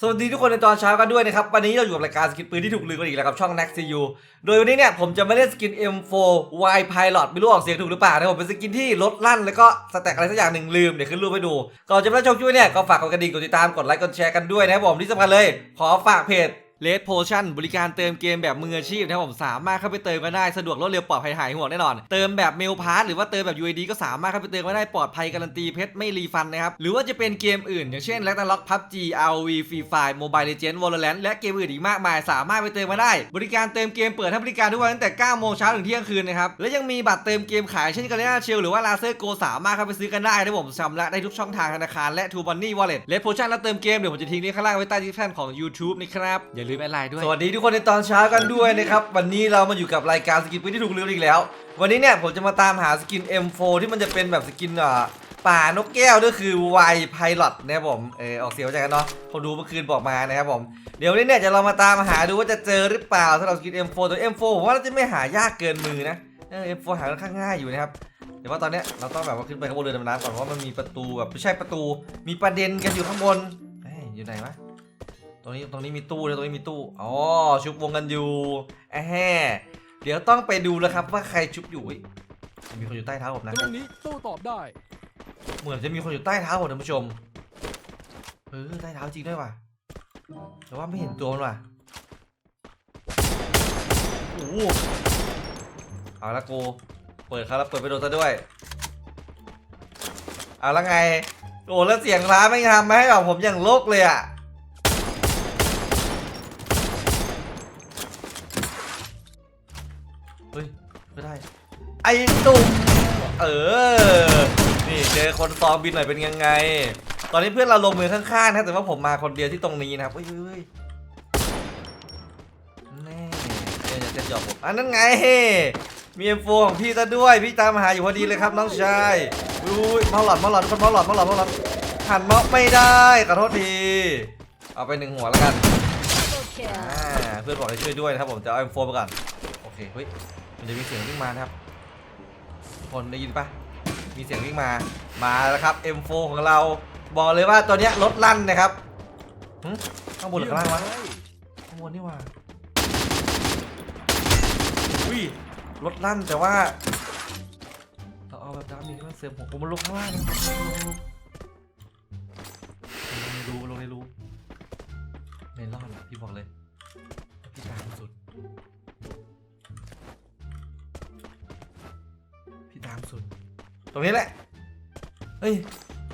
สวัสดีทุกคนในตอนเช้ากันด้วยนะครับ วันนี้เราอยู่กับรายการสกินปืนที่ถูกลืมกันอีกแล้วกับช่อง Next CU โดยวันนี้เนี่ยผมจะมาเล่นสกิน M4 Y Pilot ไม่รู้ออกเสียงถูกหรือเปล่านะผมเป็นสกินที่ลดลั่นแล้วก็สแต็กอะไรสักอย่างหนึ่งลืมเดี๋ยวขึ้นรูปให้ดู ก่อนจะมาชมช่วยเนี่ยก็ฝากกดกระดิ่งกดติดตามกดไลค์กดแชร์กันด้วยนะครับผมที่สำคัญเลย ขอฝากเพจ Red Potion บริการเติมเกมแบบมืออาชีพนะครับผมสามารถเข้าไปเติมกันได้สะดวกรวดเร็วปลอดภัยหายห่วงแน่นอน เติมแบบเมลพาสหรือว่าเติมแบบ UID ก็สามารถเข้าไปเติมกันได้ปลอดภัยการันตีเพชรไม่รีฟันนะครับหรือว่าจะเป็นเกมอื่น อย่างเช่น l a g n a r o k PUBG ROV Free Fire Mobile Legends Valorant และเกมอื่นอีกมากมาย สามารถไปเติมมาได้ บริการเติมเกมเปิดให้บริการทุกวันตั้งแต่9โมงเช้าถึงเที่ยงคืนนะครับและยังมีบัตรเติมเกมขายเช่นกันนาเชลหรือว่าลาเซอร์โกสามารถเข้าไปซื้อกันได้นะผมชำระได้ทุกช่องทางธนาคารและ True Money Wallet และโพชั่นและเติมเกมเดี๋ยวผมจะทิ้งลิงก์ข้างล่างไว้ใต้ดีสคริปชันของ YouTube นะครับอย่าลืมแอดไลน์ด้วย สวัสดีทุกคนในตอนเช้ากันด้วยนะครับ วันนี้เรามาอยู่กับรายการสกินปืนที่ถูกลืมอีกแล้ว วันนี้เนี่ยผมจะมาตามหาสกิน M4 ที่มันจะเป็นแบบสกินอ่าป่านกแก้วก็คือ Y Pilot นะครับผม เออออกเสียงจกันเนาะผมดูเมื่อคืนบอกมานะครับผม เดี๋ยววันนี้เนี่ยจะเรามาตามหาดูว่าจะเจอหรือเปล่าสำหรับสกิน M4 ตัว M4 ผมว่าน่าจะไม่หายากเกินมือนะ เออ M4 หาค่อนข้างง่ายอยู่นะครับแต่ว่าตอนเนี้ยเราต้องแบบว่าขึ้นไปข้างบนเรือดำน้ำก่อนเพราะมันมีประตูแบบไม่ใช่ประตู มีประเด็นกันอยู่ข้างบนเอ้ยอยู่ไหนวะ รงนี้ตรงนี้มีตู้นะตรงนี้มีตู้อ๋อชุบวงกันอยู่แอะแห่เดี๋ยวต้องไปดูแล้วครับว่าใครชุบอยู่อุ๊ยมีคนอยู่ใต้เท้าผมนะตรงนี้ตู้ตอบได้ เหมือนจะมีคนอยู่ใต้เท้าผมท่านผู้ชมเออใต้เท้าจริงด้วยว่ะแต่ว่าไม่เห็นตัวมันว่ะโอ้โหเอาละกูเปิดครับแล้วเปิดไปโดนซะด้วยเอาละไงโอ้แล้วเสียงร้านไม่งทำมาให้แบบผมอย่างโลกเลยอะ ฮ้ยไม่ได้ ไอ้ตุ่มเออ นี่เจอคนซ้อมบินหน่อยเป็นยังไง ตอนนี้เพื่อนเราลงมือข้างๆนะ แต่ว่าผมมาคนเดียวที่ตรงนี้นะครับเฮ้ยเฮ้ยแน่เนี่ยจะเต็มจอบผมอันนั้นไง มีเอ็มโฟของพี่ซะด้วย พี่ตามหาอยู่พอดีเลยครับน้องชายอุ้ยเมาหลอดเมาหลอดคนเมาหลอดเมาหลอดเมาหลอดหันเมาไม่ได้ขอโทษที เอาไปหนึ่งหัวแล้วกัน เพื่อนบอกให้ช่วยด้วยนะครับผมจะเอา M4 ไปก่อนโอเคเฮ้ย จะมีเสียงวิ่งมานะครับคนได้ยินปะมีเสียงวิ่งมามาแล้วครับ M4 ของเราบอกเลยว่าตัวเนี้ยรถลั่นนะครับข้างบนหรือข้างล่างวะข้างบนนี่ว่าอุ้ยรถลั่นแต่ว่าเราเอาแบบดามีมันเสริมผมผมมันลงข้างล่าง รงนี้แหละ เฮ้ย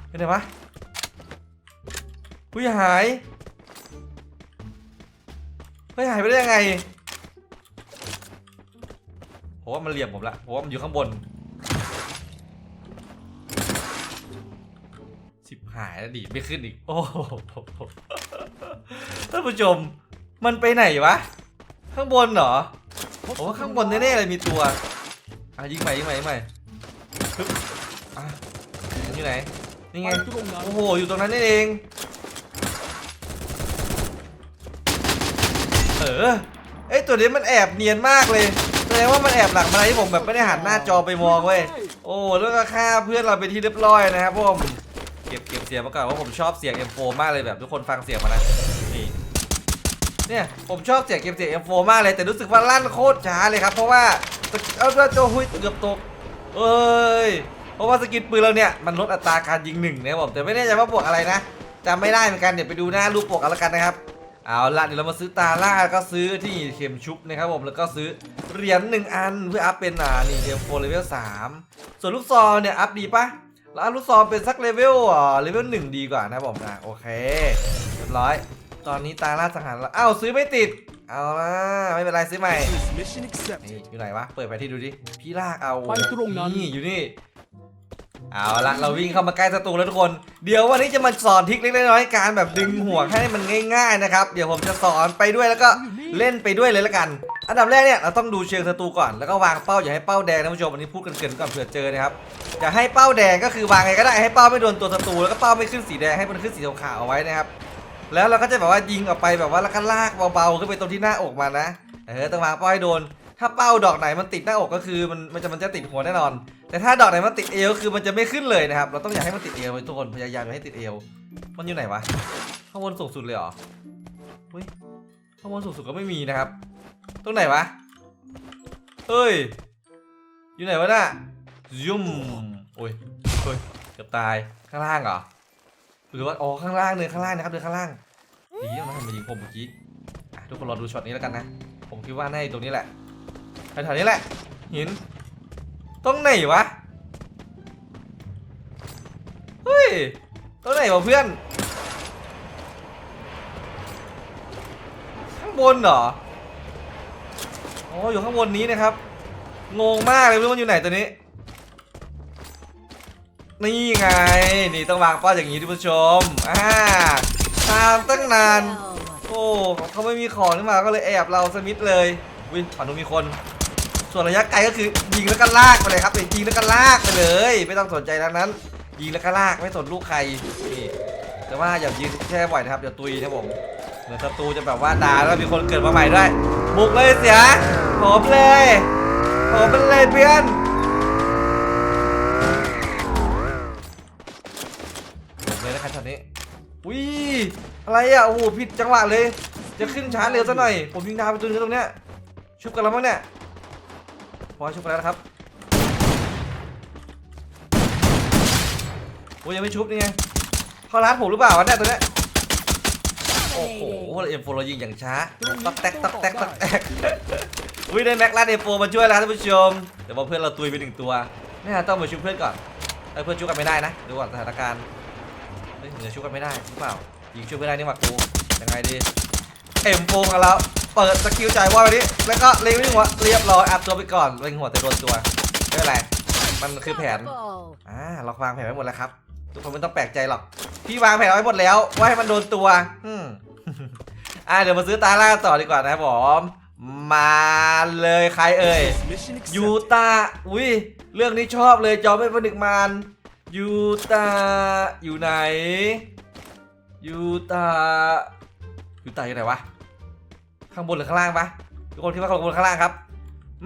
เป็นไงวะผู้หาย เฮ้ยหายไปได้ยังไงผมว่ามันเหลี่ยมผมละผมว่ามันอยู่ข้างบนสิบหายแล้วดีดไม่ขึ้นอีก โอ้โหท่านผู้ชม มันไปไหนวะ ข้างบนเหรอผมว่าข้างบนแน่ๆเลยมีตัวอะยิงใหม่ยิงใหม่ยิงใหม่ อยู่ไหน นี่ไงไปตรงนั้นโอ้โห อยู่ตรงนั้นนี่เอง เออเอ้ยตัวนี้มันแอบเนียนมากเลย แสดงว่ามันแอบหลังมาอะไรที่ผมแบบไม่ได้หันหน้าจอไปมองเว้ย โอ้แล้วก็ฆ่าเพื่อนเราไปที่เรียบร้อยนะครับผมเก็บเก็บเสียงมาก่อนว่าผมชอบเสียง M4 มากเลยแบบทุกคนฟังเสียงมานะนี่เนี่ยผมชอบเสียงเกมเสียง M4 มากเลยแต่รู้สึกว่าลั่นโคตรช้าเลยครับเพราะว่าเอาแล้วโจหุยเกือบตกเอ้ยเพ ราะว่าสกินปืนเราเนี่ยมันลดอัตราการยิงหนึ่งนะครับผมแต่ไม่แน่ใจว่าบวกอะไรนะจำไม่ได้เหมือนกันเดี๋ยวไปดูหน้ารูปปกกันแล้วกันนะครับเอาละเดี๋ยวเรามาซื้อตาล่าก็ซื้อที่เข็มชุบนะครับผมแล้วก็ซื้อเหรียญหนึ่งอันเพื่ออัพเป็นอ่านี่เดียวโฟเลเวลสามส่วนลูกซองเนี่ยอัพดีปะแล้วอัพลูกซองเป็นสักเลเวลอ่าเลเวลหนึ่งดีกว่านะครับผมนะโอเคเรียบร้อย ตอนนี้ตาล่าสังหารแล้วอ้าวซื้อไม่ติดเอาละไม่เป็นไรซื้อใหม่ Mission accepted นี่อยู่ไหนวะเปิดไปที่ดูดิพี่ลากเอาไปตรงนั้นนี่อยู่นี่ เอาละเราวิ่งเข้ามาใกล้ศัตรูแล้วทุกคน เดี๋ยววันนี้จะมาสอนทริคเล็กน้อยการแบบดึงห่วให้มันง่าย ๆนะครับ เดี๋ยวผมจะสอนไปด้วยแล้วก็เล่นไปด้วยเลยละกัน อันดับแรกเนี่ยเราต้องดูเชิงศัตรูก่อนแล้วก็วางเป้าอย่าให้เป้าแดงนะผู้ชมวันนี้พูดกันเกินก่อนเผื่อเจอนะครับอย่าให้เป้าแดงก็คือวางไงก็ได้ให้เป้าไม่โดนตัวศัตรูแล้วก็เป้าไม่ขึ้นสีแดงให้มันขึ้นสีขาวเอาไว้นะครับแล้วเราก็จะแบบว่ายิงออกไปแบบว่าแล้วก็ลากเบาๆขึ้นไปตรงที่หน้าอกมันนะเออต้องวางเป้าให้โดน ถ้าเป้าดอกไหนมันติดหน้าอกก็คือมันมันจะมันจะติดหัวแน่นอน แต่ถ้าดอกไหนมันติดเอวคือมันจะไม่ขึ้นเลยนะครับ เราต้องอย่าให้มันติดเอวทุกคนพยายามอย่าให้ติดเอว มันอยู่ไหนวะข้างบนสูงสุดเลยเหรอเฮ้ยข้างบนสูงสุดก็ไม่มีนะครับ ตรงไหนวะ เฮ้ย อยู่ไหนวะน่ะยุ่มโอ้ยเฮ้ยเกือบตายข้างล่างเหรอหรือว่าอ๋อข้างล่างเนินข้างล่างนะครับเนินข้างล่างดีนะมันมายิงผมเมื่อกี้ทุกคนรอดูช็อตนี้แล้วกันนะ ผมคิดว่าน่าจะตรงนี้แหละ แถวๆนี้แหละ หิน ตรงไหนวะ เฮ้ย ตรงไหนวะเพื่อน ข้างบนเหรอ อ๋อ อยู่ข้างบนนี้นะครับ งงมากเลยไม่รู้มันอยู่ไหนตัวนี้ นี่ไง นี่ต้องวางป้าอย่างนี้ท่านผู้ชม อ่า ตามตั้งนาน โอ้เขาไม่มีของนี่มาก็เลยแอบเราสมิธเลย วิฝั่งนู้นมีคน ส่วนระยะไกลก็คือยิงแล้วก็ลากไปเลยครับยิงแล้วก็ลากไปเลย ไม่ต้องสนใจดังนั้น ยิงแล้วก็ลากไม่สนลูกใครนี่แต่ว่าอย่ายิงแช่บ่อยนะครับเดี๋ยวตุยนะผมเหมือนศัตรูจะแบบว่าด่าแล้วมีคนเกิดมาใหม่ด้วยบุกเลยเสียผมเลยผมเป็นเลยเพื่อนเลยนะครับช็อตนี้อุ้ยอะไรอะโอ้โหผิดจังหวะเลย จะขึ้นชาร์จเร็วซะหน่อย ผมยิงดาวไปตัวนึงตรงเนี้ยชุบกันแล้วมั้งเนี่ย พอชุบกันแล้วนะครับโอ้ยยังไม่ชุบนี่ไงเขาร้านผมหรือเปล่าวะเนี่ยตัวเนี้ยโอ้โหเอ็มโฟเรายิงอย่างช้าตักแตกตักแตกตักแตกอุ้ยได้แม็กลาดเอ็มโฟมาช่วยแล้วครับท่านผู้ชมแต่ว่าเพื่อนเราตุยไปหนึ่งตัวนี่ฮะต้องมาชุบเพื่อนก่อนเอ้ยเพื่อนชุบกันไม่ได้นะดูก่อนสถานการณ์เฮ้ยเหมือนจะชุบกันไม่ได้หรือเปล่ายิงชุบไม่ได้นี่หว่ากูยังไงดีเอ็มโฟของเรา เปิดสกิลจ่ายว่าไปนี้แล้วก็เล็งไปหัวเรียบร้อยอัดตัวไปก่อนเล็งหัวแต่โดนตัวไม่เป็นไรมันคือแผนอ่าเราวางแผนไว้หมดแล้วครับ ทุกคนไม่ต้องแปลกใจหรอก พี่วางแผนไว้หมดแล้ว ว่าให้มันโดนตัว อืมอ่าเดี๋ยวมาซื้อตาล่าต่อดีกว่านะครับผมมาเลยใครเอ่ย Mission ยู accepted. ตาอุ้ยเรื่องนี้ชอบเลยจอไม่ผนึกมานยูตาอยู่ไหนยูตายูตาอยู่ไหนวะ ข้างบนหรือข้างล่างปะทุกคนคิดว่าข้างบนข้างล่างครับ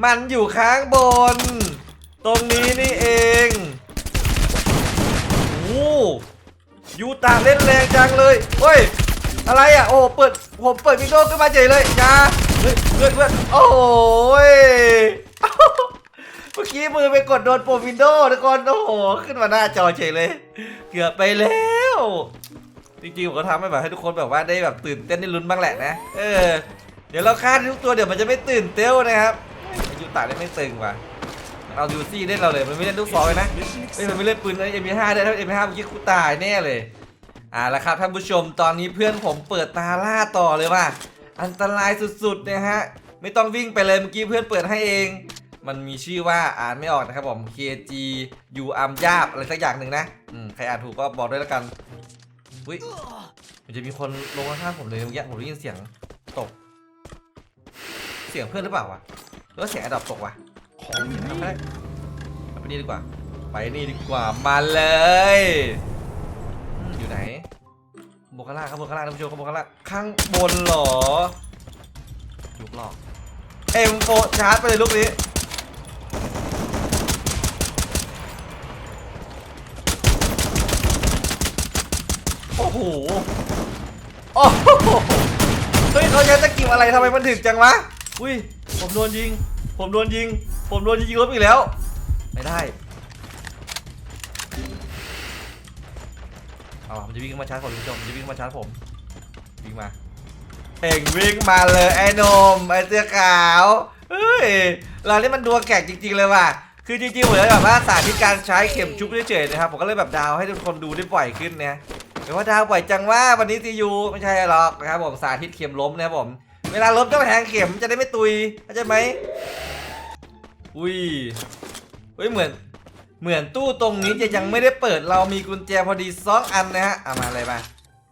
มันอยู่ข้างบน ตรงนี้นี่เองโอ้ยูตาเล่นแรงจังเลยเฮ้ยอะไรอะโอ้เปิดผมเปิดวินโดว์ขึ้นมาเฉยเลยอยาเฮ้ยเพื่อนเพื่อนโอ้ยเมื่อกี้มือไปกดโดนปุ่มวินโดว์ทุกคนโอ้โหขึ้นมาหน้าจอเฉยเลย เกือบไปแล้วจริงๆผมก็ทำให้แบบให้ทุกคนแบบว่าได้แบบตื่นเต้นได้ลุ้นบ้างแหละนะ เออ เดี๋ยวเราฆ่าทุกตัวเดี๋ยวมันจะไม่ตื่นเต้นนะครับอ้ยูตาได้ไม่ตึงว่ะเอายูซี่เล่นเราเลยมันไม่เล่นลูกซองเลยนะเอ้ยมันไม่เล่นปืนเอ็มพีห้าได้ถ้าเอ็มพีห้าเมื่อกี้กูตายแน่เลยอ่าแล้วครับท่านผู้ชมตอนนี้เพื่อนผมเปิดตาล่าต่อเลยว่าอันตรายสุดๆนะฮะไม่ต้องวิ่งไปเลยเมื่อกี้เพื่อนเปิดให้เอง มันมีชื่อว่าอ่านไม่ออกนะครับผม KG U อัมยาบอะไรสักอย่างหนึ่งนะอืมใครอ่านถูกก็บอกด้วยแล้วกันอุ้ยมันจะมีคนลงข้างผมเลยเมื่อกี้ผมได้ยินเสียงตก เสียงเพื่อนหรือเปล่าวะหรือว่าเสียงอดับตกวะของอยู่นี่ไปไปนี่ดีกว่า ไปนี่ดีกว่า มาเลยอยู่ไหนบนข้างล่างครับบนข้างล่างท่านผู้ชมข้างบนข้างล่างข้างบนเหรอยุกหลอกเอ็มโฟชาร์จไปเลยลูกนี้โอ้โหโอ้โหเฮ้ยเขาใช้ตะกิวอะไรทำไมมันถึกจังวะ อุ้ย ผมโดนยิง ผมโดนยิง ผมโดนยิงลบอีกแล้ว ไม่ได้ เอามันจะวิ่งมาชาร์จผมคุณผู้ชมมันจะวิ่งมาชาร์จผม วิ่งมา เอ็งวิ่งมาเลยไอ้นมไอ้เสื้อขาว เฮ้ย เรานี่มันดวงแขกจริง ๆ เลยว่ะ คือจริงๆเหมือนแบบว่าสาธิตการใช้เข็มชุบเฉยๆนะครับ ผมก็เลยแบบดาวให้ทุกคนดูได้บ่อยขึ้นนะแต่ว่าดาวบ่อยจังว่าวันนี้ซียูไม่ใช่หรอกนะครับผมสาธิตเข็มล้มนะครับผม เวลาล้มต้องแทงเข็มจะได้ไม่ตุยเข้าใจไหมอุ้ยเฮ้ยเหมือน เหมือนตู้ตรงนี้จะยังไม่ได้เปิดเรามีกุญแจพอดีสองอันนะฮะเอามาอะไรมา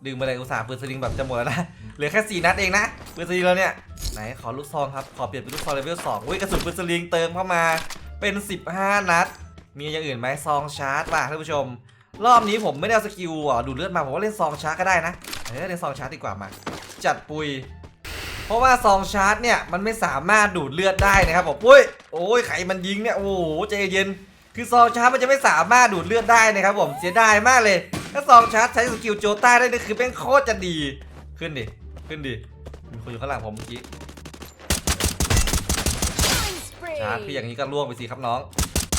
ดึงมาเลยอุตส่าห์ปืนสลิงแบบจะหมดแล้วนะเหลือแค่สี่นัดเองนะปืนสลิงเราเนี่ยไหนขอลูกซองครับขอเปลี่ยนเป็นลูกซองเลเวลสองอุ้ยกระสุนปืนสลิงเติมเข้ามาเป็น 15 นัด มีอย่างอื่นไหมซองชาร์จป่ะท่านผู้ชม รอบนี้ผมไม่ได้เอาสกิลอะดูเลือดมาผมว่าเล่นซองชาร์จก็ได้นะเออเล่นซองชาร์จดีกว่ามาจัดปุย เพราะว่าซองชาร์จเนี่ยมันไม่สามารถดูดเลือดได้นะครับผมอุ้ยโอ้ยใครมันยิงเนี่ยโอ้โหใจเย็น คือซองชาร์จมันจะไม่สามารถดูดเลือดได้นะครับผมเสียดายมากเลย ถ้าซองชาร์จใช้สกิลโจต้าได้นี่คือเป็นโคตรจะดีขึ้นดิขึ้นดิมีคนอยู่ข้างหลังผมเมื่อกี้ชาร์จพี่อย่างนี้ก็ล่วงไปสิครับน้อง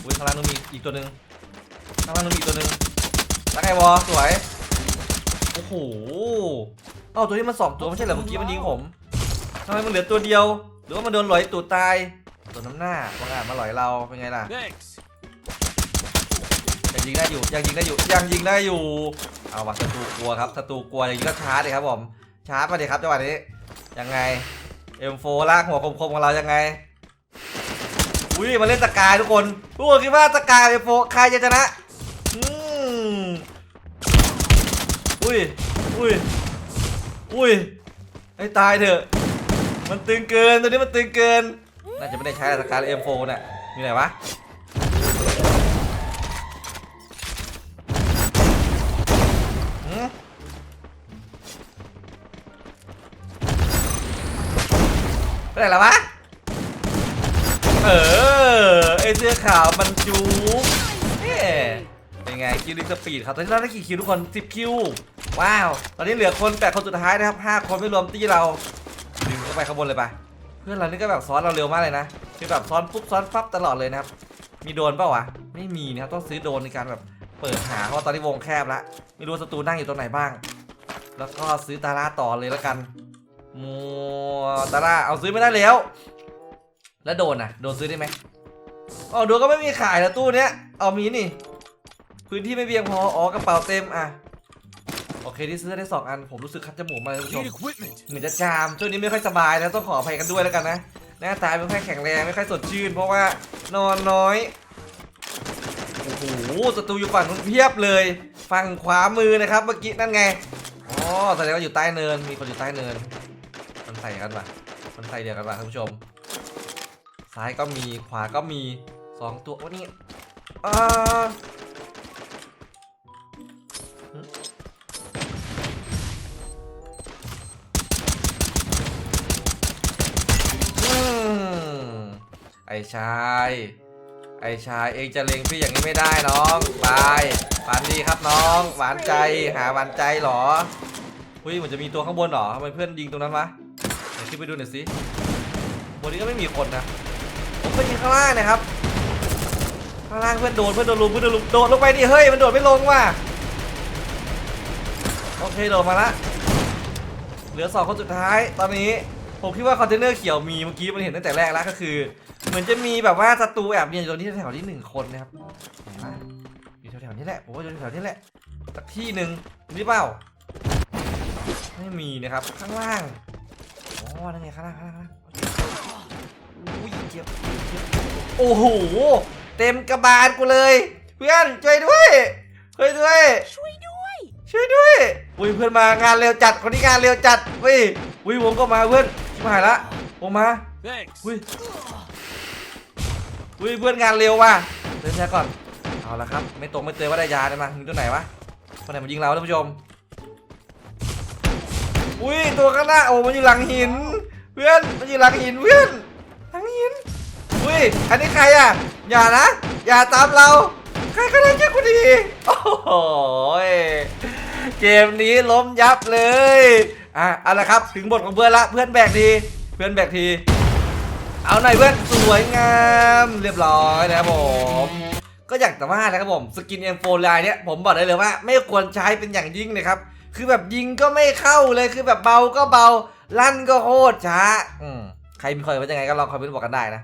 อุ้ยข้างล่างนู้นมีอีกตัวหนึ่งข้างล่างนู้นมีอีกตัวหนึ่งแล้วไงวอสวยโอ้โหเอ้าตัวนี้มันสองตัวไม่ใช่เหรอเมื่อกี้มันยิงผม ทำไมมันเหลือตัวเดียว หรือว่ามันโดนหลอยตัวตาย ตัวน้ำหน้าบางอาจมาหลอยเราเป็นไงล่ะ Thanks. ยังยิงได้อยู่ยังยิงได้อยู่ยังยิงได้อยู่ เอาว่ะศัตรูกลัวครับศัตรูกลัวอย่างนี้ก็ชาร์จเลยครับผมชาร์จมาดิครับจังหวะนี้ยังไง M4 ลากหัวคมๆของเรายังไงอุ้ยมาเล่นสกายทุกคนทุกคนคิดว่าสกายกับ M4 ใครจะชนะอืมอุ้ยอุ้ยอุ้ยให้ตายเถอะ มันตึงเกินตัวนี้มันตึงเกิน น่าจะไม่ได้ใช้สกาย M4 เนี่ยมีไหนวะหืมไปไหนแล้ววะ เออไอเสื้อขาวมันจูบเอ๊ะเป็นไงคิวดิสปีดครับ ตอนนี้เราได้กี่คิวทุกคน 10 คิว ว้าว ตอนนี้เหลือคน 8 คนสุดท้ายนะครับ 5 คนไม่รวมตี้เรา ไปข้างบนเลยไปเพื่อนเรานี่ก็แบบซ้อนเราเร็วมากเลยนะคือแบบซ้อนปุ๊บซ้อนปั๊บตลอดเลยนะครับมีโดนเปล่าวะไม่มีนะครับต้องซื้อโดนในการแบบเปิดหาเพราะตอนนี้วงแคบละไม่รู้ศัตรูนั่งอยู่ตรงไหนบ้าง แล้วก็ซื้อตาล่าต่อเลยแล้วกันมัวตาล่าเอาซื้อไม่ได้แล้ว แล้วโดนอะ โดนซื้อได้ไหมอ๋อโดนก็ไม่มีขายแล้วตู้เนี้ยเอามีนี่พื้นที่ไม่เพียงพออ๋อกระเป๋าเต็มอะ โอเคที่ซื้อได้สองอันผมรู้สึกคัดจมูกมาเลยท่านผู้ชม Need equipment. เหมือนจะจามช่วงนี้ไม่ค่อยสบายนะต้องขออภัยกันด้วยแล้วกันนะหน้าตาไม่ค่อยแข็งแรงไม่ค่อยสดชื่น เพราะว่านอนน้อยโอ้โหศัตรูอยู่ฝั่งนู้นเพียบเลยฝั่งขวามือนะครับ เมื่อกี้นั่นไงอ๋อแสดงว่าอยู่ใต้เนินมีคนอยู่ใต้เนิน มันใส่กันปะมันใส่เดียวกันปะท่านผู้ชม ซ้ายก็มีขวาก็มีสองตัวโอ้นี่อ่า ชาย ไอชายเองจะเลงพี่อย่างนี้ไม่ได้น้องบายฝันดีครับน้อง หวานใจหาหวานใจเหรออุ้ยเหมือนจะมีตัวข้างบนเหรอทำไมเพื่อนยิงตรงนั้นวะเดี๋ยวขึ้นไปดูหน่อยสิบนนี้ก็ไม่มีคนนะผมก็ยิงข้างล่างนะครับข้างล่างเพื่อนโดนเพื่อนโดนลุมเพื่อนโดนลุมโดดลงไปดิเฮ้ยมันโดดไม่ลงว่ะโอเคโดดมาละเหลือสองคนสุดท้ายตอนนี้ ผมคิดว่าคอนเทนเนอร์เขียวมีเมื่อกี้มันเห็นตั้งแต่แรกแล้วก็คือ เหมือนจะมีแบบว่าศัตรูแอบเนียนอยู่ตรงนี้แถวๆนี้หนึ่งคนนะครับไหนวะอยู่แถวๆนี้แหละผมว่าอยู่แถวๆนี้แหละสักที่หนึ่งนี่เปล่า ไม่มีนะครับข้างล่างอ๋อนั่นไงข้างล่างข้างล่างอุ้ยเจ็บเจ็บโอ้โหเต็มกระบาลกูเลย เพื่อนช่วยด้วยช่วยด้วยช่วยด้วยช่วยด้วยอุ้ยเพื่อนมางานเร็วจัดคนนี้งานเร็วจัดว้ยอุ้ยวงก็มาเพื่อน ชิบหายละวงมา Thanks. อุ้ยอุ้ยเพื่อนงานเร็วว่ะเดินยาก่อนเอาละครับ ไม่ตรงไม่เตือนว่าได้ยาได้มายิงตัวไหนวะคนไหนมายิงเราท่านผู้ชมอุ้ยตัวข้างหน้าโอ้มันอยู่หลังหิน เพื่อนมันอยู่หลังหินเพื่อนหลังหินอุ้ยอันนี้ใครอะอย่านะอย่าตามเราใครก็ได้ช่วยกูดีโอ้โหยเกมนี้ล้มยับเลย อะเอาละครับ ถึงบทของเพื่อนละ เพื่อนแบกที เพื่อนแบกที เอาหน่อยเพื่อน สวยงาม เรียบร้อยนะครับผม ก็อยากจะว่านะครับผม สกิน M4 ลายเนี้ยผมบอกได้เลยว่า ไม่ควรใช้เป็นอย่างยิ่งนะครับ คือแบบยิงก็ไม่เข้าเลย คือแบบเบาก็เบา ลั่นก็โคตรช้า อืม ใครมีความเห็นว่ายังไงก็ลองคอมเมนต์บอกกันได้นะ